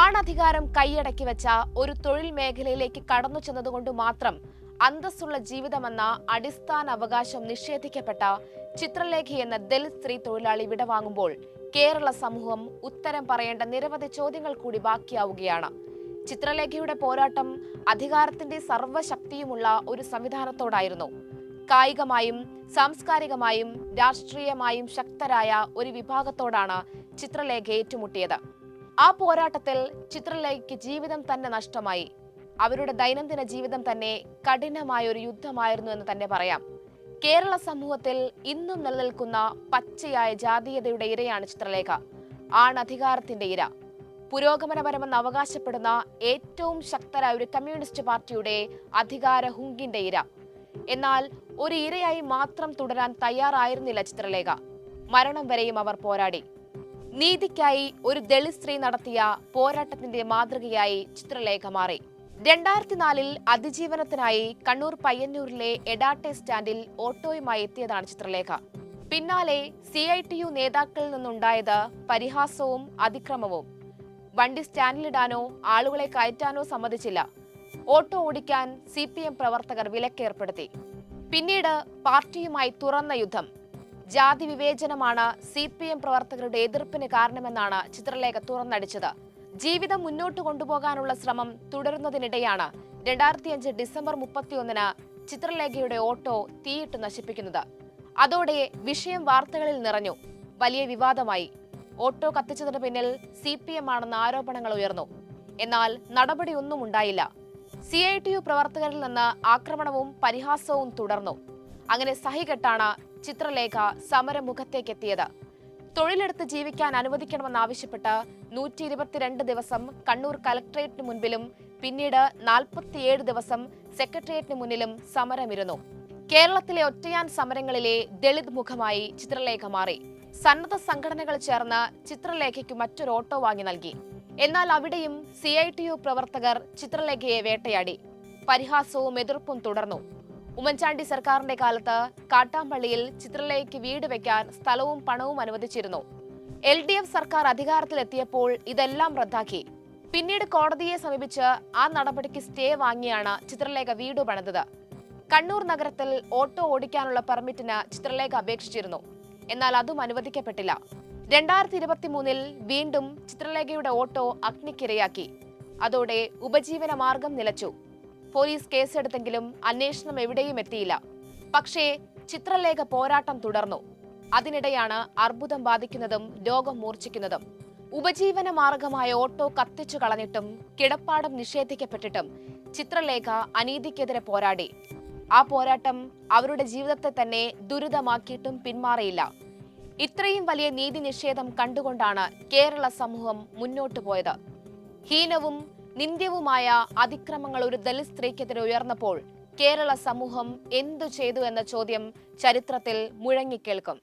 ആണധികാരം കൈയടക്കി വെച്ച ഒരു തൊഴിൽ മേഖലയിലേക്ക് കടന്നു ചെന്നതുകൊണ്ട് മാത്രം അന്തസ്സുള്ള ജീവിതമെന്ന അടിസ്ഥാന അവകാശം നിഷേധിക്കപ്പെട്ട ചിത്രലേഖ എന്ന ദലിത് സ്ത്രീ തൊഴിലാളി വിടവാങ്ങുമ്പോൾ കേരള സമൂഹം ഉത്തരം പറയേണ്ട നിരവധി ചോദ്യങ്ങൾ കൂടി ബാക്കിയാവുകയാണ്. ചിത്രലേഖയുടെ പോരാട്ടം അധികാരത്തിന്റെ സർവശക്തിയുമുള്ള ഒരു സംവിധാനത്തോടായിരുന്നു. കായികമായും സാംസ്കാരികമായും രാഷ്ട്രീയമായും ശക്തരായ ഒരു വിഭാഗത്തോടാണ് ചിത്രലേഖ ഏറ്റുമുട്ടിയത്. ആ പോരാട്ടത്തിൽ ചിത്രലേഖയ്ക്ക് ജീവിതം തന്നെ നഷ്ടമായി. അവരുടെ ദൈനംദിന ജീവിതം തന്നെ കഠിനമായ ഒരു യുദ്ധമായിരുന്നു എന്ന് തന്നെ പറയാം. കേരള സമൂഹത്തിൽ ഇന്നും നിലനിൽക്കുന്ന പച്ചയായ ജാതീയതയുടെ ഇരയാണ് ചിത്രലേഖ. ആണധികാരത്തിന്റെ ഇര. പുരോഗമനപരമെന്ന് അവകാശപ്പെടുന്ന ഏറ്റവും ശക്തരായ ഒരു കമ്മ്യൂണിസ്റ്റ് പാർട്ടിയുടെ അധികാര ഹുങ്കിന്റെ ഇര. എന്നാൽ ഒരു ഇരയായി മാത്രം തുടരാൻ തയ്യാറായിരുന്നില്ല ചിത്രലേഖ. മരണം വരെയും അവർ പോരാടി. നീതിക്കായി ഒരു ദളിത് സ്ത്രീ നടത്തിയ പോരാട്ടത്തിന്റെ മാതൃകയായി ചിത്രലേഖ മാറി. രണ്ടായിരത്തി നാലിൽ അതിജീവനത്തിനായി കണ്ണൂർ പയ്യന്നൂരിലെ എഡാട്ടെ സ്റ്റാൻഡിൽ ഓട്ടോയുമായി എത്തിയതാണ് ചിത്രലേഖ. പിന്നാലെ സി ഐ ടി യു നേതാക്കളിൽ നിന്നുണ്ടായത് പരിഹാസവും അതിക്രമവും. വണ്ടി സ്റ്റാൻഡിലിടാനോ ആളുകളെ കയറ്റാനോ സമ്മതിച്ചില്ല. ഓട്ടോ ഓടിക്കാൻ സി പി എം പ്രവർത്തകർ വിലക്കേർപ്പെടുത്തി. പിന്നീട് പാർട്ടിയുമായി തുറന്ന യുദ്ധം. ജാതി വിവേചനമാണ് സി പി എം പ്രവർത്തകരുടെ എതിർപ്പിന് കാരണമെന്നാണ് ചിത്രലേഖ തുറന്നടിച്ചത്. ജീവിതം മുന്നോട്ട് കൊണ്ടുപോകാനുള്ള ശ്രമം തുടരുന്നതിനിടെയാണ് രണ്ടായിരത്തി അഞ്ച് ഡിസംബർ മുപ്പത്തിയൊന്നിന് ചിത്രലേഖയുടെ ഓട്ടോ തീയിട്ട് നശിപ്പിക്കുന്നത്. അതോടെ വിഷയം വാർത്തകളിൽ നിറഞ്ഞു. വലിയ വിവാദമായി. ഓട്ടോ കത്തിച്ചതിന് പിന്നിൽ സി പി എം ആണെന്ന ആരോപണങ്ങൾ ഉയർന്നു. എന്നാൽ നടപടിയൊന്നും ഉണ്ടായില്ല. സി ഐ ടി യു പ്രവർത്തകരിൽ നിന്ന് ആക്രമണവും പരിഹാസവും തുടർന്നു. അങ്ങനെ സഹികെട്ടാണ് ചിത്രലേഖ സമരമുഖത്തേക്കെത്തിയത്. തൊഴിലെടുത്ത് ജീവിക്കാൻ അനുവദിക്കണമെന്നാവശ്യപ്പെട്ട് നൂറ്റി ഇരുപത്തിരണ്ട് ദിവസം കണ്ണൂർ കലക്ട്രേറ്റിന് മുൻപിലും പിന്നീട് നാൽപ്പത്തിയേഴ് ദിവസം സെക്രട്ടേറിയറ്റിന് മുന്നിലും സമരമിരുന്നു. കേരളത്തിലെ ഒറ്റയാൻ സമരങ്ങളിലെ ദളിത് മുഖമായി ചിത്രലേഖ മാറി. സന്നദ്ധ സംഘടനകൾ ചേർന്ന് ചിത്രലേഖയ്ക്ക് മറ്റൊരു ഓട്ടോ വാങ്ങി നൽകി. എന്നാൽ അവിടെയും സി പ്രവർത്തകർ ചിത്രലേഖയെ വേട്ടയാടി. പരിഹാസവും എതിർപ്പും തുടർന്നു. ഉമ്മൻചാണ്ടി സർക്കാരിന്റെ കാലത്ത് കാട്ടാമ്പള്ളിയിൽ ചിത്രലേഖയ്ക്ക് വീട് വെക്കാൻ സ്ഥലവും പണവും അനുവദിച്ചിരുന്നു. എൽ ഡി എഫ് സർക്കാർ അധികാരത്തിലെത്തിയപ്പോൾ ഇതെല്ലാം റദ്ദാക്കി. പിന്നീട് കോടതിയെ സമീപിച്ച് ആ നടപടിക്ക് സ്റ്റേ വാങ്ങിയാണ് ചിത്രലേഖ വീട് പണിതത്. കണ്ണൂർ നഗരത്തിൽ ഓട്ടോ ഓടിക്കാനുള്ള പെർമിറ്റിന് ചിത്രലേഖ അപേക്ഷിച്ചിരുന്നു. എന്നാൽ അതും അനുവദിക്കപ്പെട്ടില്ല. രണ്ടായിരത്തി ഇരുപത്തി മൂന്നിൽ വീണ്ടും ചിത്രലേഖയുടെ ഓട്ടോ അഗ്നിക്കിരയാക്കി. അതോടെ ഉപജീവന മാർഗം നിലച്ചു. പോലീസ് കേസെടുത്തെങ്കിലും അന്വേഷണം എവിടെയും എത്തിയില്ല. പക്ഷേ ചിത്രലേഖ പോരാട്ടം തുടർന്നു. അതിനിടെയാണ് അർബുദം ബാധിക്കുന്നതും രോഗം മൂർച്ഛിക്കുന്നതും. ഉപജീവന മാർഗമായ ഓട്ടോ കത്തിച്ചു കളഞ്ഞിട്ടും കിടപ്പാടം നിഷേധിക്കപ്പെട്ടിട്ടും ചിത്രലേഖ അനീതിക്കെതിരെ പോരാടി. ആ പോരാട്ടം അവരുടെ ജീവിതത്തെ തന്നെ ദുരിതമാക്കിയിട്ടും പിന്മാറിയില്ല. ഇത്രയും വലിയ നീതി നിഷേധം കണ്ടുകൊണ്ടാണ് കേരള സമൂഹം മുന്നോട്ടു പോയത്. ഹീനവും നിന്ദ്യവുമായ അതിക്രമങ്ങൾ ഒരു ദലിത് സ്ത്രീക്കെതിരെ ഉയർന്നപ്പോൾ കേരള സമൂഹം എന്തു ചെയ്തു എന്ന ചോദ്യം ചരിത്രത്തിൽ മുഴങ്ങിക്കേൾക്കും.